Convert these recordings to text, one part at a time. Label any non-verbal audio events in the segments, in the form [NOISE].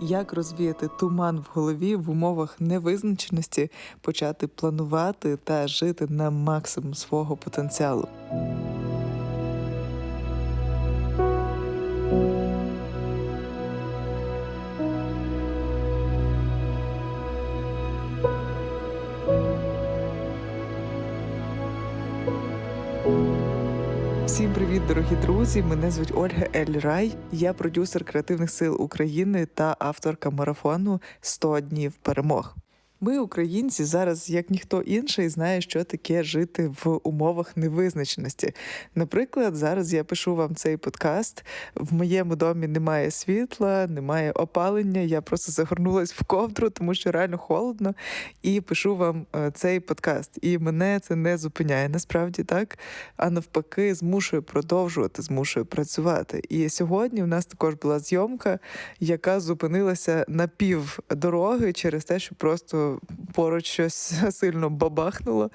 Як розвіяти туман в голові в умовах невизначеності, почати планувати та жити на максимум свого потенціалу? Друзі! Мене звуть Ольга Ельрай. Я продюсер креативних сил України та авторка марафону «100 днів перемог. Ми, українці, зараз, як ніхто інший, знає, що таке жити в умовах невизначеності. Наприклад, зараз я пишу вам цей подкаст. В моєму домі немає світла, немає опалення. Я просто загорнулась в ковдру, тому що реально холодно, і пишу вам е, цей подкаст. І мене це не зупиняє насправді так. А навпаки, змушує продовжувати, змушує працювати. І сьогодні у нас також була зйомка, яка зупинилася на пів дороги через те, що просто поруч щось [LAUGHS] сильно бабахнуло.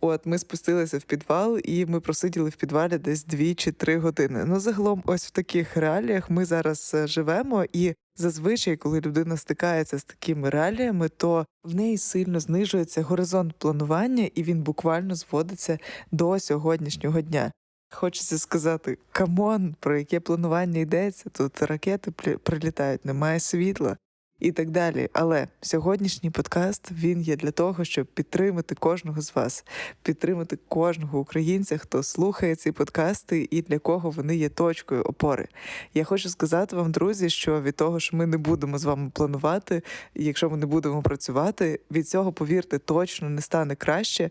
От ми спустилися в підвал, і ми просиділи в підвалі десь дві чи три години. Ну, загалом, ось в таких реаліях ми зараз е, живемо і. Зазвичай, коли людина стикається з такими реаліями, то в неї сильно знижується горизонт планування, і він буквально зводиться до сьогоднішнього дня. Хочеться сказати: камон, про яке планування йдеться? Тут ракети прилітають, немає світла і так далі. Але сьогоднішній подкаст він є для того, щоб підтримати кожного з вас, підтримати кожного українця, хто слухає ці подкасти і для кого вони є точкою опори. Я хочу сказати вам, друзі, що від того, що ми не будемо з вами планувати, якщо ми не будемо працювати, від цього повірте, точно не стане краще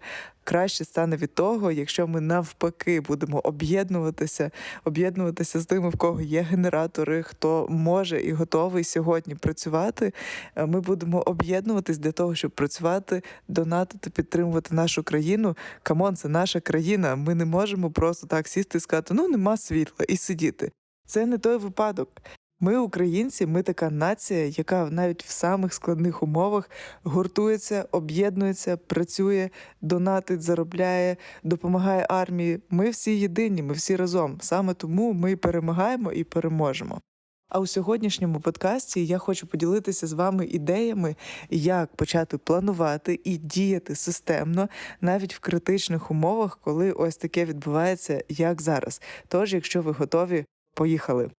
краще стане від того, якщо ми навпаки будемо об'єднуватися, об'єднуватися з тими, в кого є генератори, хто може і готовий сьогодні працювати. Е, ми будемо об'єднуватись для того, щоб працювати, донатити, підтримувати нашу країну. Камон, це наша країна. Ми не можемо просто так сісти і сказати, ну нема світла і сидіти. Це не той випадок. Ми, українці, ми така нація, яка навіть в самих складних умовах гуртується, об'єднується, працює, донатить, заробляє, допомагає армії. Ми всі єдині, ми всі разом. Саме тому ми перемагаємо і переможемо. А у сьогоднішньому подкасті я хочу поділитися з вами ідеями, як почати планувати і діяти системно навіть в критичних умовах, коли ось таке відбувається, як зараз. Тож, якщо ви готові, поїхали.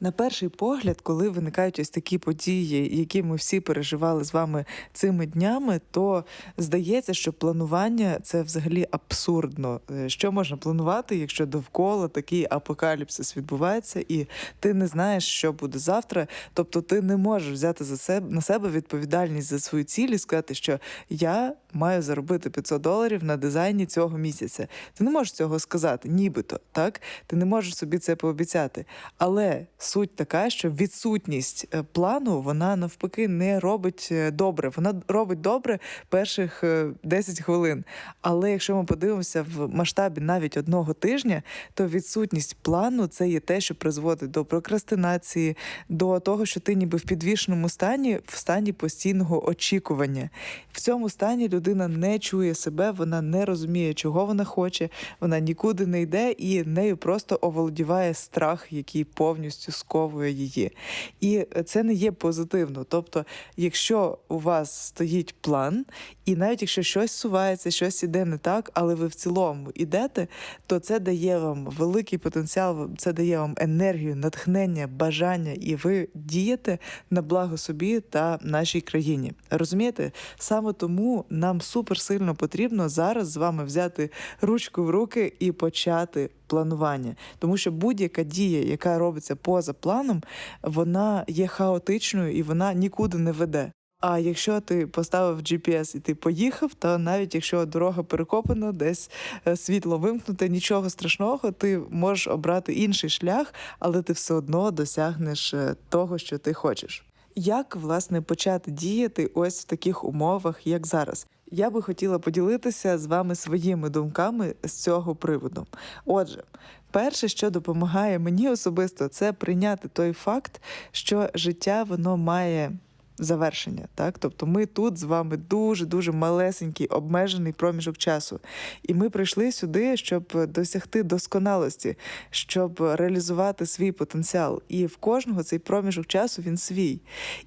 На перший погляд, коли виникають ось такі події, які ми всі переживали з вами цими днями, то здається, що планування це взагалі абсурдно. Е, що можна планувати, якщо довкола такий апокаліпсис відбувається, і ти не знаєш, що буде завтра. Тобто ти не можеш взяти за себе на себе відповідальність за свою ціль і сказати, що я маю заробити 500 доларів на дизайні цього місяця. Ти не можеш цього сказати, нібито так. Ти не можеш собі це пообіцяти. Але суть така, що відсутність е, плану вона навпаки не робить е, добре. Вона робить добре перших 10 е, хвилин. Але якщо ми подивимося в масштабі навіть одного тижня, то відсутність плану це є те, що призводить до прокрастинації, до того, що ти ніби в підвішеному стані, в стані постійного очікування. В цьому стані людина не чує себе, вона не розуміє, чого вона хоче, вона нікуди не йде і нею просто оволодіває страх, який повністю сковує її. І це не є позитивно. Тобто, якщо у вас стоїть план, і навіть якщо щось сувається, щось іде не так, але ви в цілому йдете, то це дає вам великий потенціал, це дає вам енергію, натхнення, бажання, і ви дієте на благо собі та нашій країні. Розумієте? Саме тому нам супер сильно потрібно зараз з вами взяти ручку в руки і почати планування, тому що будь-яка дія, яка робиться поза планом, вона є хаотичною і вона нікуди не веде. А якщо ти поставив GPS і ти поїхав, то навіть якщо дорога перекопана, десь е, світло вимкнуте, нічого страшного, ти можеш обрати інший шлях, але ти все одно досягнеш е, того, що ти хочеш. Як власне почати діяти ось в таких умовах, як зараз? Я би хотіла поділитися з вами своїми думками з цього приводу. Отже, перше, що допомагає мені особисто, це прийняти той факт, що життя воно має завершення. Так? Тобто ми тут з вами дуже дуже малесенький обмежений проміжок часу. І ми прийшли сюди, щоб досягти досконалості, щоб реалізувати свій потенціал. І в кожного цей проміжок часу він свій.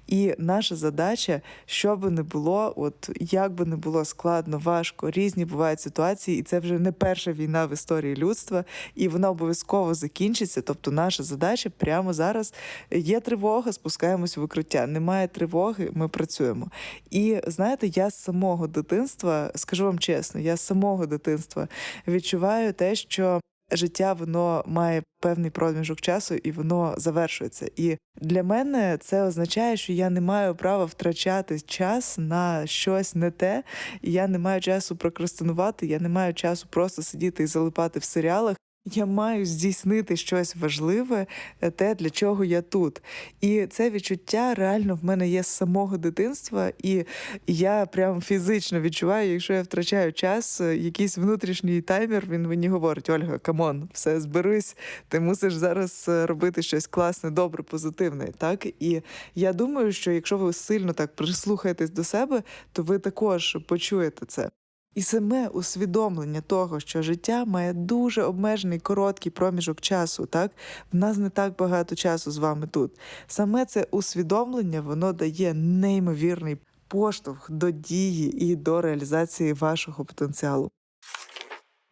І наша задача, що би не було, от як би не було складно, важко, різні бувають ситуації, і це вже не перша війна в історії людства, і вона обов'язково закінчиться. Тобто, наша задача прямо зараз є тривога, спускаємось в укриття. Немає тривоги, ми працюємо. І знаєте, я з самого дитинства скажу вам чесно, я з самого дитинства відчуваю те, що. Життя воно має певний проміжок часу і воно завершується. І для мене це означає, що я не маю права втрачати час на щось не те. Я не маю часу прокрастинувати, я не маю часу просто сидіти і залипати в серіалах. Я маю здійснити щось важливе, е, те, для чого я тут. І це відчуття реально в мене є з самого дитинства, і я прям фізично відчуваю, якщо я втрачаю час, е, якийсь внутрішній таймер, він мені говорить: Ольга, камон, все зберись, ти мусиш зараз е, робити щось класне, добре, позитивне. Так і я думаю, що якщо ви сильно так прислухаєтесь до себе, то ви також почуєте це. І саме усвідомлення того, що життя має дуже обмежений короткий проміжок часу, так в нас не так багато часу з вами тут. Саме це усвідомлення воно дає неймовірний поштовх до дії і до реалізації вашого потенціалу.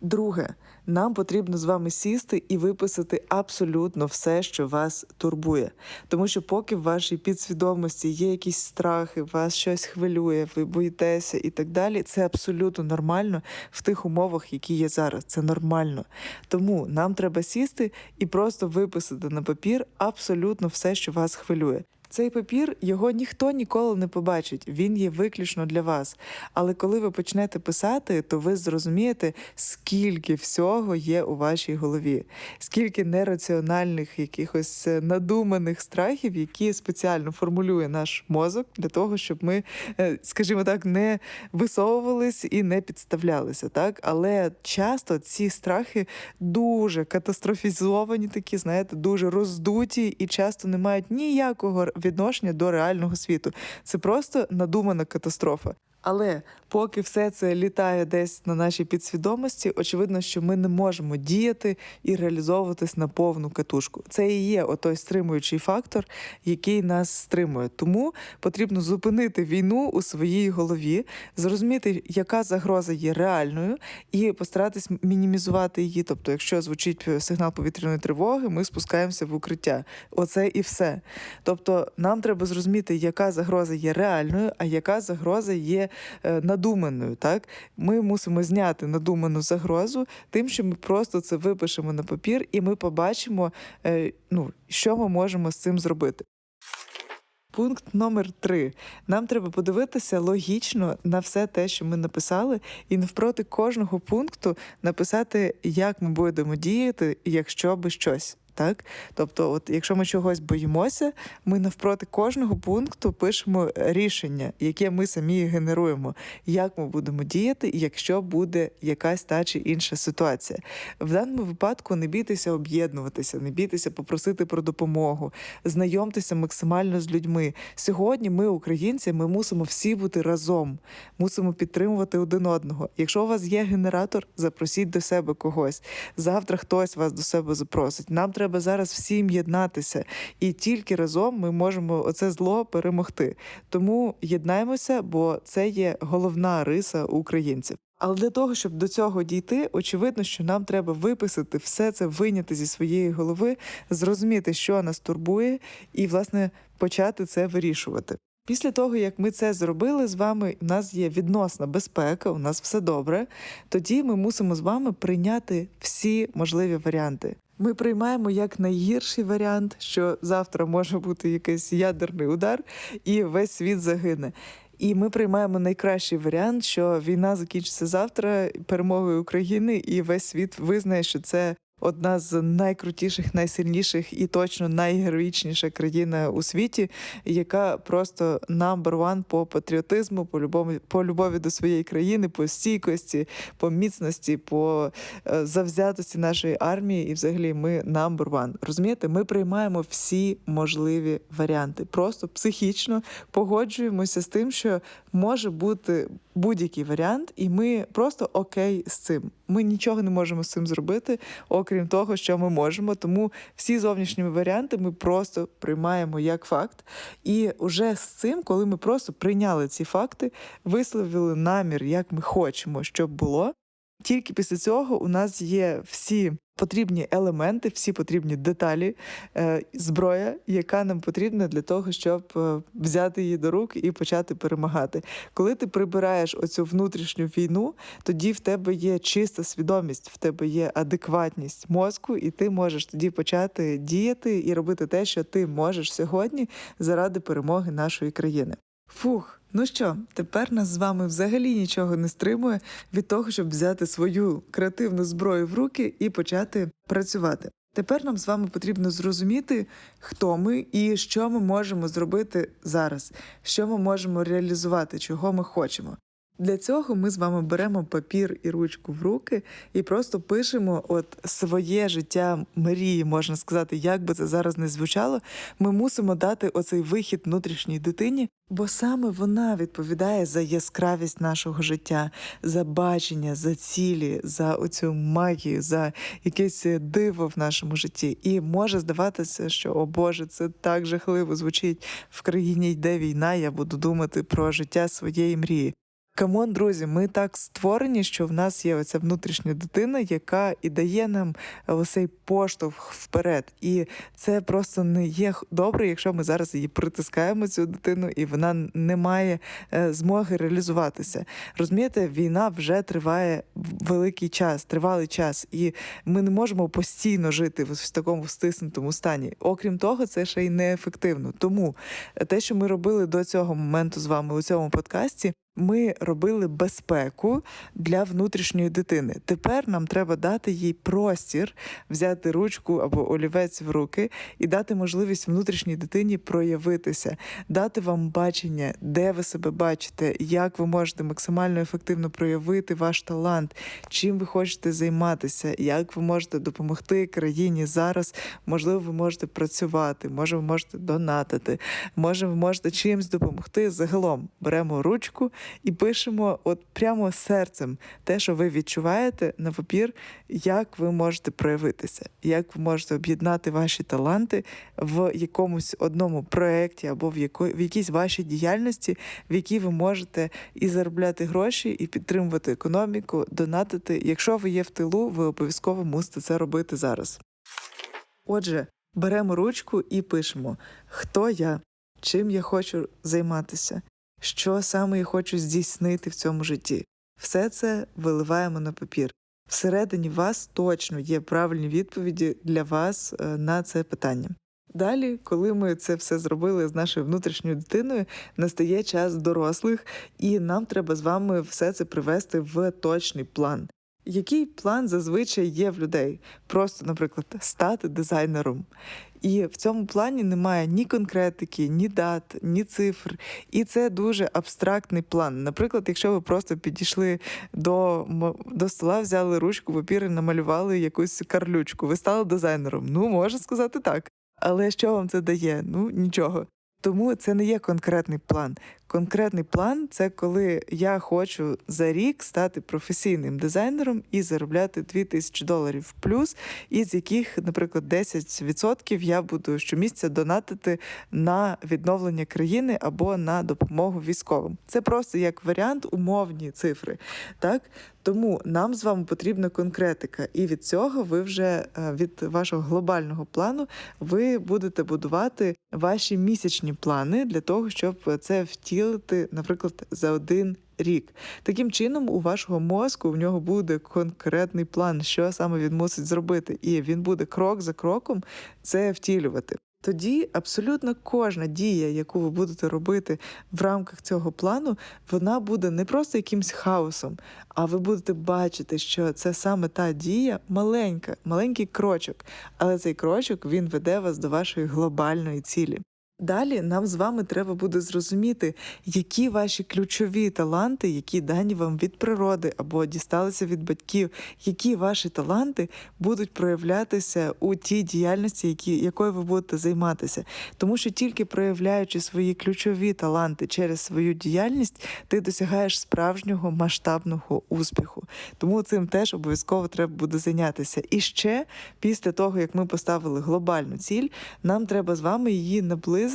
Друге, нам потрібно з вами сісти і виписати абсолютно все, що вас турбує. Тому що, поки в вашій підсвідомості є якісь страхи, вас щось хвилює, ви боїтеся і так далі, це абсолютно нормально в тих умовах, які є зараз. Це нормально. Тому нам треба сісти і просто виписати на папір абсолютно все, що вас хвилює. Цей папір його ніхто ніколи не побачить, він є виключно для вас. Але коли ви почнете писати, то ви зрозумієте, скільки всього є у вашій голові, скільки нераціональних, якихось е, надуманих страхів, які спеціально формулює наш мозок для того, щоб ми, е, скажімо так, не висовувались і не підставлялися. Так, але часто ці страхи дуже катастрофізовані, такі, знаєте, дуже роздуті і часто не мають ніякого відношення до реального світу. Це просто надумана катастрофа. Але поки все це літає десь на нашій підсвідомості, очевидно, що ми не можемо діяти і реалізовуватись на повну катушку. Це і є отой стримуючий фактор, який нас стримує. Тому потрібно зупинити війну у своїй голові, зрозуміти, яка загроза є реальною, і постаратись мінімізувати її. Тобто, якщо звучить сигнал повітряної тривоги, ми спускаємося в укриття. Оце і все. Тобто, нам треба зрозуміти, яка загроза є реальною, а яка загроза є е, надуманою. Так ми мусимо зняти надуману загрозу, тим, що ми просто це випишемо на папір, і ми побачимо, е, ну що ми можемо з цим зробити. Пункт номер три. Нам треба подивитися логічно на все те, що ми написали, і навпроти кожного пункту написати, як ми будемо діяти, якщо би щось. Так, тобто, от якщо ми чогось боїмося, ми навпроти кожного пункту пишемо рішення, яке ми самі генеруємо, як ми будемо діяти, якщо буде якась та чи інша ситуація. В даному випадку не бійтеся об'єднуватися, не бійтеся попросити про допомогу, знайомтеся максимально з людьми. Сьогодні ми, українці, ми мусимо всі бути разом, мусимо підтримувати один одного. Якщо у вас є генератор, запросіть до себе когось. Завтра хтось вас до себе запросить. Нам треба треба зараз всім єднатися, і тільки разом ми можемо оце зло перемогти. Тому єднаємося, бо це є головна риса українців. Але для того, щоб до цього дійти, очевидно, що нам треба виписати все це, виняти зі своєї голови, зрозуміти, що нас турбує, і власне почати це вирішувати. Після того, як ми це зробили з вами, у нас є відносна безпека, у нас все добре. Тоді ми мусимо з вами прийняти всі можливі варіанти. Ми приймаємо як найгірший варіант, що завтра може бути якийсь ядерний удар, і весь світ загине. І ми приймаємо найкращий варіант, що війна закінчиться завтра перемогою України, і весь світ визнає, що це Одна з найкрутіших, найсильніших і точно найгероїчніша країна у світі, яка просто number one по патріотизму, по любові, по любові до своєї країни, по стійкості, по міцності, по е, завзятості нашої армії. І, взагалі, ми number one. Розумієте, ми приймаємо всі можливі варіанти. Просто психічно погоджуємося з тим, що може бути будь-який варіант, і ми просто окей з цим. Ми нічого не можемо з цим зробити, окрім того, що ми можемо. Тому всі зовнішні варіанти ми просто приймаємо як факт. І вже з цим, коли ми просто прийняли ці факти, висловили намір, як ми хочемо, щоб було. Тільки після цього у нас є всі потрібні елементи, всі потрібні деталі, е, зброя, яка нам потрібна для того, щоб е, взяти її до рук і почати перемагати. Коли ти прибираєш оцю внутрішню війну, тоді в тебе є чиста свідомість, в тебе є адекватність мозку, і ти можеш тоді почати діяти і робити те, що ти можеш сьогодні заради перемоги нашої країни. Фух, ну що, тепер нас з вами взагалі нічого не стримує від того, щоб взяти свою креативну зброю в руки і почати працювати. Тепер нам з вами потрібно зрозуміти, хто ми і що ми можемо зробити зараз, що ми можемо реалізувати, чого ми хочемо. Для цього ми з вами беремо папір і ручку в руки і просто пишемо от своє життя мрії, можна сказати, як би це зараз не звучало. Ми мусимо дати оцей вихід внутрішній дитині, бо саме вона відповідає за яскравість нашого життя, за бачення, за цілі, за оцю магію, за якесь диво в нашому житті. І може здаватися, що о Боже, це так жахливо звучить в країні, йде війна. Я буду думати про життя своєї мрії. Камон, друзі, ми так створені, що в нас є оця внутрішня дитина, яка і дає нам оцей поштовх вперед. І це просто не є добре, якщо ми зараз її притискаємо цю дитину, і вона не має е, змоги реалізуватися. Розумієте, війна вже триває великий час, тривалий час, і ми не можемо постійно жити в такому стиснутому стані. Окрім того, це ще й неефективно. Тому те, що ми робили до цього моменту з вами у цьому подкасті. Ми робили безпеку для внутрішньої дитини. Тепер нам треба дати їй простір, взяти ручку або олівець в руки і дати можливість внутрішній дитині проявитися, дати вам бачення, де ви себе бачите, як ви можете максимально ефективно проявити ваш талант, чим ви хочете займатися, як ви можете допомогти країні зараз. Можливо, ви можете працювати, може, ви можете донатити, може, ви можете чимось допомогти. Загалом беремо ручку і пишемо от прямо серцем те, що ви відчуваєте на папір, як ви можете проявитися, як ви можете об'єднати ваші таланти в якомусь одному проєкті або в яко, в якійсь вашій діяльності, в якій ви можете і заробляти гроші, і підтримувати економіку, донатити. Якщо ви є в тилу, ви обов'язково мусите це робити зараз. Отже, беремо ручку і пишемо, хто я, чим я хочу займатися, що саме я хочу здійснити в цьому житті. Все це виливаємо на папір. Всередині вас точно є правильні відповіді для вас е, на це питання. Далі, коли ми це все зробили з нашою внутрішньою дитиною, настає час дорослих, і нам треба з вами все це привести в точний план. Який план зазвичай є в людей? Просто, наприклад, стати дизайнером. І в цьому плані немає ні конкретики, ні дат, ні цифр. І це дуже абстрактний план. Наприклад, якщо ви просто підійшли до до стола, взяли ручку, папір і намалювали якусь карлючку, ви стали дизайнером. Ну, можна сказати так. Але що вам це дає? Ну нічого. Тому це не є конкретний план. Конкретний план це коли я хочу за рік стати професійним дизайнером і заробляти 2000 доларів плюс, із яких, наприклад, 10% я буду щомісяця донатити на відновлення країни або на допомогу військовим. Це просто як варіант умовні цифри. Так тому нам з вами потрібна конкретика, і від цього ви вже е, від вашого глобального плану ви будете будувати ваші місячні плани для того, щоб це втілити, наприклад, за один. Рік таким чином у вашого мозку в нього буде конкретний план, що саме він мусить зробити, і він буде крок за кроком це втілювати. тоді абсолютно кожна дія, яку ви будете робити в рамках цього плану, вона буде не просто якимсь хаосом, а ви будете бачити, що це саме та дія маленька, маленький крочок. Але цей крочок він веде вас до вашої глобальної цілі. Далі нам з вами треба буде зрозуміти, які ваші ключові таланти, які дані вам від природи або дісталися від батьків, які ваші таланти будуть проявлятися у тій діяльності, які, якою ви будете займатися. Тому що тільки проявляючи свої ключові таланти через свою діяльність, ти досягаєш справжнього масштабного успіху. Тому цим теж обов'язково треба буде зайнятися. І ще після того, як ми поставили глобальну ціль, нам треба з вами її наблизити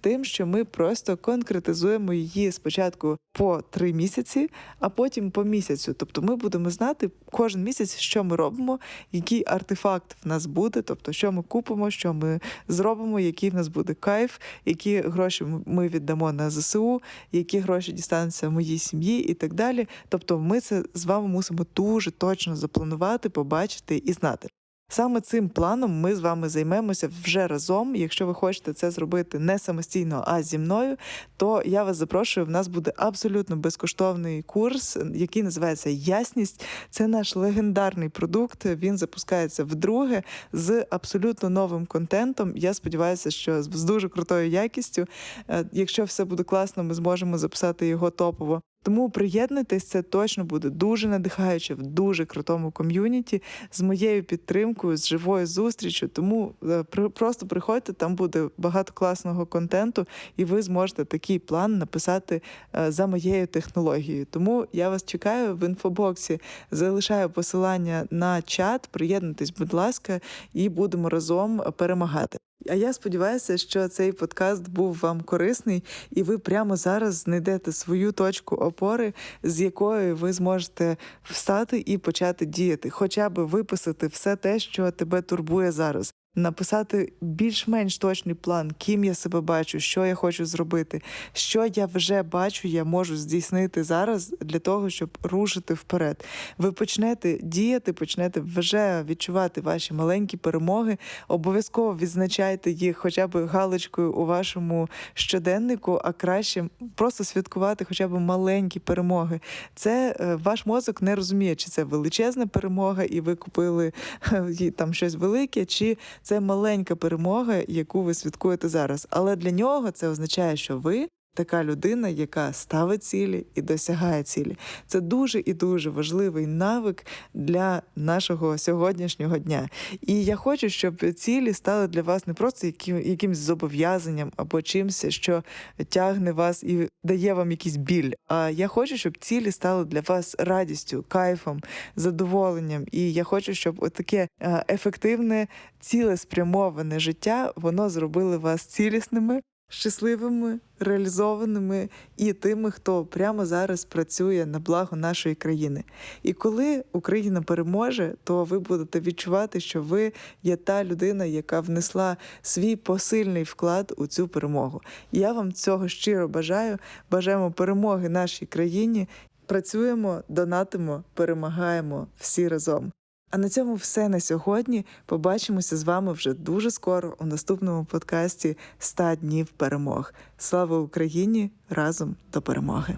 тим, що ми просто конкретизуємо її спочатку по три місяці, а потім по місяцю. Тобто ми будемо знати кожен місяць, що ми робимо, який артефакт в нас буде, тобто що ми купимо, що ми зробимо, який в нас буде кайф, які гроші ми віддамо на ЗСУ, які гроші дістануться моїй сім'ї і так далі. Тобто, ми це з вами мусимо дуже точно запланувати, побачити і знати. Саме цим планом ми з вами займемося вже разом. Якщо ви хочете це зробити не самостійно, а зі мною, то я вас запрошую. В нас буде абсолютно безкоштовний курс, який називається Ясність. Це наш легендарний продукт. Він запускається вдруге з абсолютно новим контентом. Я сподіваюся, що з дуже крутою якістю. Е, Якщо все буде класно, ми зможемо записати його топово. Тому приєднуйтесь, це точно буде дуже надихаюче в дуже крутому ком'юніті з моєю підтримкою, з живою зустрічю. Тому е, просто приходьте, там буде багато класного контенту, і ви зможете такий план написати е, за моєю технологією. Тому я вас чекаю в інфобоксі. Залишаю посилання на чат. Приєднуйтесь, будь ласка, і будемо разом перемагати. А я сподіваюся, що цей подкаст був вам корисний, і ви прямо зараз знайдете свою точку опори, з якої ви зможете встати і почати діяти, хоча б виписати все те, що тебе турбує зараз. Написати більш-менш точний план, ким я себе бачу, що я хочу зробити, що я вже бачу, я можу здійснити зараз для того, щоб рушити вперед. Ви почнете діяти, почнете вже відчувати ваші маленькі перемоги. Обов'язково відзначайте їх хоча б галочкою у вашому щоденнику, а краще просто святкувати хоча б маленькі перемоги. Це е, ваш мозок не розуміє, чи це величезна перемога, і ви купили е, там щось велике, чи це маленька перемога, яку ви святкуєте зараз. Але для нього це означає, що ви. Така людина, яка ставить цілі і досягає цілі, це дуже і дуже важливий навик для нашого сьогоднішнього дня. І я хочу, щоб цілі стали для вас не просто які, якимсь зобов'язанням або чимось, що тягне вас і дає вам якийсь біль. А я хочу, щоб цілі стали для вас радістю, кайфом, задоволенням. І я хочу, щоб таке ефективне, цілеспрямоване життя воно зробило вас цілісними. Щасливими, реалізованими і тими, хто прямо зараз працює на благо нашої країни. І коли Україна переможе, то ви будете відчувати, що ви є та людина, яка внесла свій посильний вклад у цю перемогу. Я вам цього щиро бажаю. Бажаємо перемоги нашій країні. Працюємо, донатимо, перемагаємо всі разом. А на цьому все на сьогодні. Побачимося з вами вже дуже скоро у наступному подкасті «100 днів перемог. Слава Україні! Разом до перемоги!